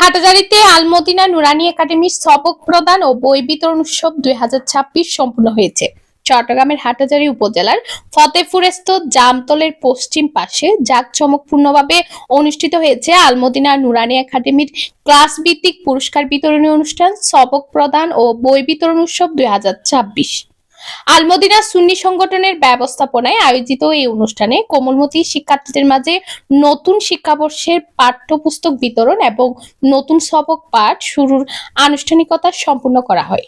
হাটাজারিতে আলমদিনা নুরানি একাডেমির সবক প্রদান ও বই বিতরণ উৎসব দুই হাজার ছাব্বিশ সম্পূর্ণ হয়েছে। চট্টগ্রামের হাটাজারি উপজেলার ফতেপুরস্থ জামতলের পশ্চিম পাশে জাঁকজমকপূর্ণভাবে অনুষ্ঠিত হয়েছে আলমদিনা নুরানি একাডেমির ক্লাস ভিত্তিক পুরস্কার বিতরণী অনুষ্ঠান, সবক প্রদান ও বই বিতরণ উৎসব দুই হাজার ছাব্বিশ। আলমদিনা সুন্নি সংগঠনের ব্যবস্থাপনায় আয়োজিত এই অনুষ্ঠানে কোমলমতি শিক্ষার্থীদের মাঝে নতুন শিক্ষাবর্ষের পাঠ্যপুস্তক বিতরণ এবং নতুন সবক পাঠ শুরুর আনুষ্ঠানিকতা সম্পূর্ণ করা হয়।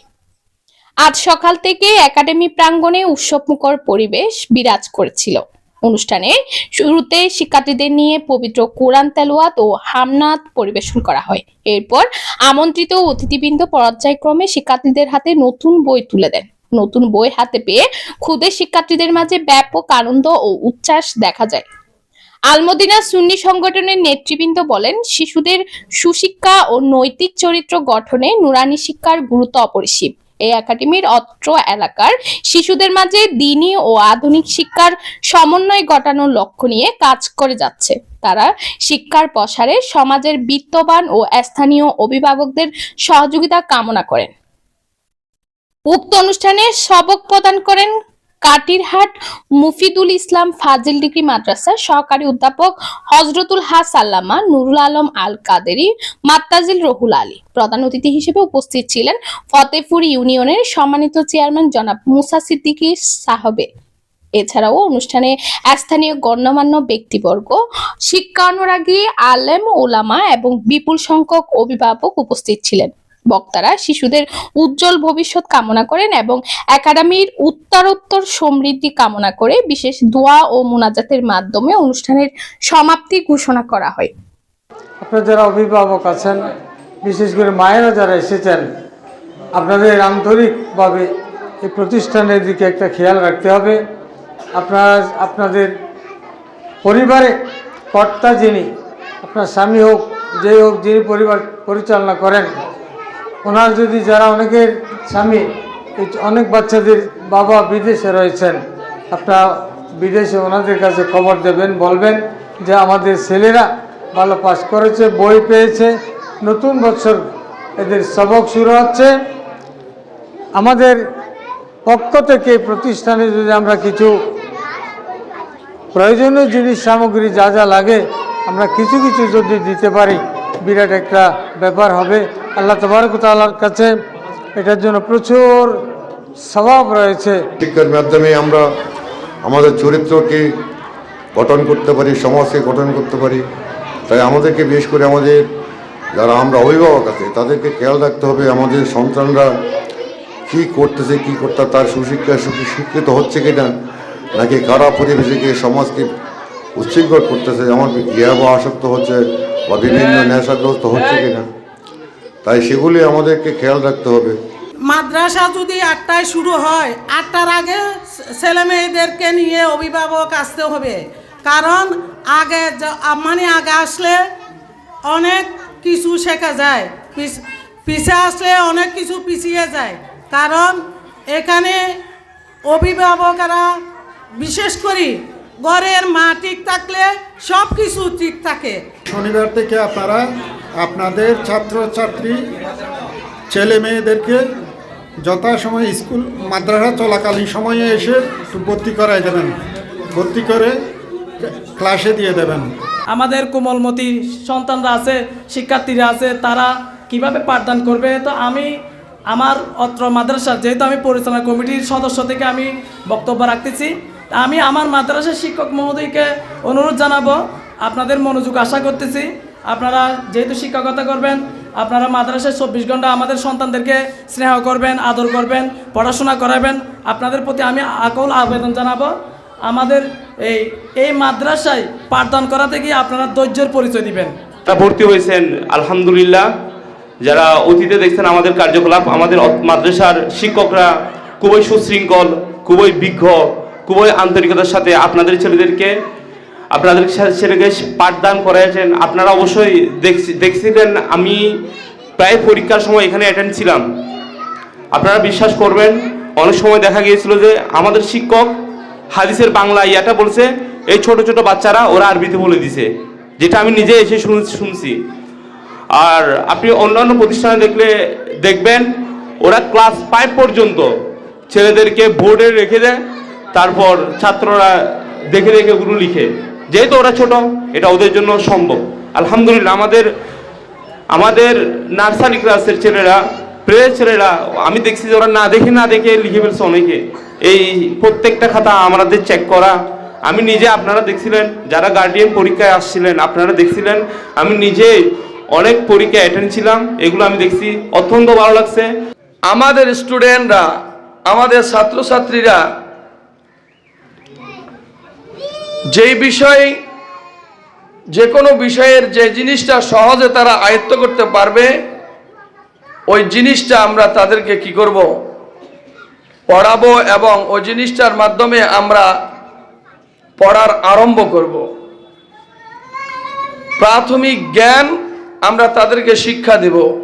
আজ সকাল থেকে একাডেমি প্রাঙ্গণে উৎসবমুখর পরিবেশ বিরাজ করেছিল। অনুষ্ঠানে শুরুতে শিক্ষার্থীদের নিয়ে পবিত্র কোরআন তেলোয়াত ও হামনাত পরিবেশন করা হয়। এরপর আমন্ত্রিত অতিথিবৃন্দ পর্যায়ক্রমে শিক্ষার্থীদের হাতে নতুন বই তুলে দেন। নতুন বই হাতে পেয়ে ক্ষুদে শিক্ষার্থীদের মাঝে ব্যাপক আনন্দ ও উচ্ছ্বাস দেখা যায়। আলমদিনা সুন্নি সংগঠনের নেতৃবৃন্দ বলেন, শিশুদের সুশিক্ষা ও নৈতিক চরিত্র গঠনে নুরানি শিক্ষার গুরুত্ব অপরিসীম। এই একাডেমির অত্র এলাকার শিশুদের মাঝে দিনই ও আধুনিক শিক্ষার সমন্বয় ঘটানোর লক্ষ্য নিয়ে কাজ করে যাচ্ছে। তারা শিক্ষার প্রসারে সমাজের বিত্তবান ও স্থানীয় অভিভাবকদের সহযোগিতা কামনা করেন। উক্ত অনুষ্ঠানে সবক প্রদান করেন কাটিরহাট মুফিদুল ইসলাম ফাজিল ডিগ্রি মাদ্রাসার সহকারী অধ্যাপক হজরতুল হাস আল্লামা নুরুল আলম আল কাদেরি মাত্তাজিল রহুল আলী। প্রধান অতিথি হিসেবে উপস্থিত ছিলেন ফতেপুর ইউনিয়নের সম্মানিত চেয়ারম্যান জনাব মুসা সিদ্দিকী সাহবে। এছাড়াও অনুষ্ঠানে স্থানীয় গণ্যমান্য ব্যক্তিবর্গ শিক্ষা অনুরাগী আলেম ওলামা এবং বিপুল সংখ্যক অভিভাবক উপস্থিত ছিলেন। বক্তারা শিশুদের উজ্জ্বল ভবিষ্যৎ কামনা করেন এবং একাডেমির উত্তরোত্তর সমৃদ্ধি কামনা করে বিশেষ দোয়া ও মোনাজাতের মাধ্যমে অনুষ্ঠানের সমাপ্তি ঘোষণা করা হয়। আপনার যারা অভিভাবক আছেন, বিশেষ করে মায়েরা যারা এসেছেন, আপনাদের আন্তরিকভাবে এই প্রতিষ্ঠানের দিকে একটা খেয়াল রাখতে হবে। আপনার, আপনাদের পরিবারে কর্তা যিনি, আপনার স্বামী হোক, যে হোক যিনি পরিবার পরিচালনা করেন ওনার যদি যারা অনেকের স্বামী অনেক বাচ্চাদের বাবা বিদেশে রয়েছেন, আপনারা বিদেশে ওনাদের কাছে খবর দেবেন, বলবেন যে আমাদের ছেলেরা ভালো পাস করেছে, বই পেয়েছে, নতুন বছর এদের সবক শুরু হচ্ছে। আমাদের পক্ষ থেকে প্রতিষ্ঠানে যদি আমরা কিছু প্রয়োজনীয় জিনিস, সামগ্রী যা যা লাগে, আমরা কিছু কিছু যদি দিতে পারি, বিরাট একটা ব্যাপার হবে। আল্লাহ তবরক তাআলার কাছে এটার জন্য প্রচুর স্বভাব রয়েছে। শিক্ষার মাধ্যমে আমরা আমাদের চরিত্রকে গঠন করতে পারি, সমাজকে গঠন করতে পারি। তাই আমাদেরকে বিশেষ করে আমাদের যারা আমরা অভিভাবক আছে, তাদেরকে খেয়াল রাখতে হবে আমাদের সন্তানরা কী করতেছে, কী করতে, তার সুশিক্ষা শিক্ষিত হচ্ছে কিনা, নাকি কারা পরিবেশে গিয়ে সমাজকে উচ্ছৃঙ্খল করতেছে আমার ইয়া বা আসক্ত হচ্ছে বা বিভিন্ন নেশাগ্রস্ত হচ্ছে কিনা। তাই সেগুলি আমাদেরকে খেয়াল রাখতে হবে। মাদ্রাসা যদি আটটায় শুরু হয় আটটার আগে ছেলে মেয়েদেরকে নিয়ে অভিভাবক আসতে হবে। কারণ আগে য- মানে আগে আসলে অনেক কিছু শেখা যায়। পিছ- পিছে আসলে অনেক কিছু পিছিয়ে যায়। কারণ এখানে অভিভাবকরা বিশেষ করে ঘরের মা ঠিক থাকলে সব কিছু ঠিক থাকে। শনিবার থেকে আপনারা আপনাদের ছাত্রছাত্রী, ছেলে মেয়েদেরকে যথাসময় স্কুল, মাদ্রাসা চলাকালীন সময়ে এসে ভর্তি করাই দেবেন। ভর্তি করে ক্লাসে দিয়ে দেবেন। আমাদের কোমলমতি সন্তানরা আছে, শিক্ষার্থীরা আছে, তারা কীভাবে পাঠদান করবে তো আমি আমার অত্র মাদ্রাসা, যেহেতু আমি পরিচালনা কমিটির সদস্য থেকে আমি বক্তব্য রাখতেছি আমি আমার মাদ্রাসার শিক্ষক মহোদয়কে অনুরোধ জানাব। আপনাদের মনোযোগ আশা করতেছি। আপনারা যেহেতু শিক্ষকতা করবেন, আপনারা মাদ্রাসায় চব্বিশ ঘণ্টা আমাদের সন্তানদেরকে স্নেহ করবেন, আদর করবেন, পড়াশোনা করাবেন। আপনাদের প্রতি আমি আকল আবেদন জানাব। আমাদের এই এই মাদ্রাসায় পাঠদান করাতে গিয়ে আপনারা ধৈর্যের পরিচয় দিবেন। ভর্তি হয়েছেন, আলহামদুলিল্লাহ। যারা অতীতে দেখছেন আমাদের কার্যকলাপ, আমাদের মাদ্রাসার শিক্ষকরা খুবই সুশৃঙ্খল, খুবই বিজ্ঞ, খুবই আন্তরিকতার সাথে আপনাদের ছেলেদেরকে আপনাদের ছেলেকে পাঠদান করাইছেন আপনারা অবশ্যই দেখছি দেখছিলেন, আমি প্রায় পরীক্ষার সময় এখানে অ্যাটেন্ড ছিলাম। আপনারা বিশ্বাস করবেন, অনেক সময় দেখা গিয়েছিল যে আমাদের শিক্ষক হাদিসের বাংলা ইয়াটা বলছে, এই ছোট ছোট বাচ্চারা ওরা আরবিতে বলে দিছে, যেটা আমি নিজে এসে শুন- শুনছি। আর আপনি অন্যান্য প্রতিষ্ঠানে দেখলে দেখবেন, ওরা ক্লাস ফাইভ পর্যন্ত ছেলেদেরকে বোর্ডে রেখে দেয়, তারপর ছাত্ররা দেখে দেখে ওগুলো লিখে। যেহেতু ওরা ছোট, এটা ওদের জন্য সম্ভব। আলহামদুলিল্লাহ, আমাদের আমাদের নার্সারি ক্লাসের ছেলেরা প্রে ছেলেরা, আমি দেখছি যে ওরা না দেখে না দেখে লিখে ফেলছে অনেকে। এই প্রত্যেকটা খাতা আমাদের চেক করা। আমি নিজে, আপনারা দেখছিলেন, যারা গার্ডিয়ান পরীক্ষায় আসছিলেন, আপনারা দেখছিলেন, আমি নিজে অনেক পরীক্ষা অ্যাটেন্ড ছিলাম, এগুলো আমি দেখছি, অত্যন্ত ভালো লাগছে। আমাদের স্টুডেন্টরা আমাদের ছাত্রছাত্রীরা যেই বিষয়, যে কোনো বিষয়ের যে জিনিসটা সহজে তারা আয়ত্ত করতে পারবে, ওই জিনিসটা আমরা তাদেরকে কি করব? পড়াবো এবং ওই জিনিসটার মাধ্যমে আমরা পড়ার আরম্ভ করব। প্রাথমিক জ্ঞান আমরা তাদেরকে শিক্ষা দেব।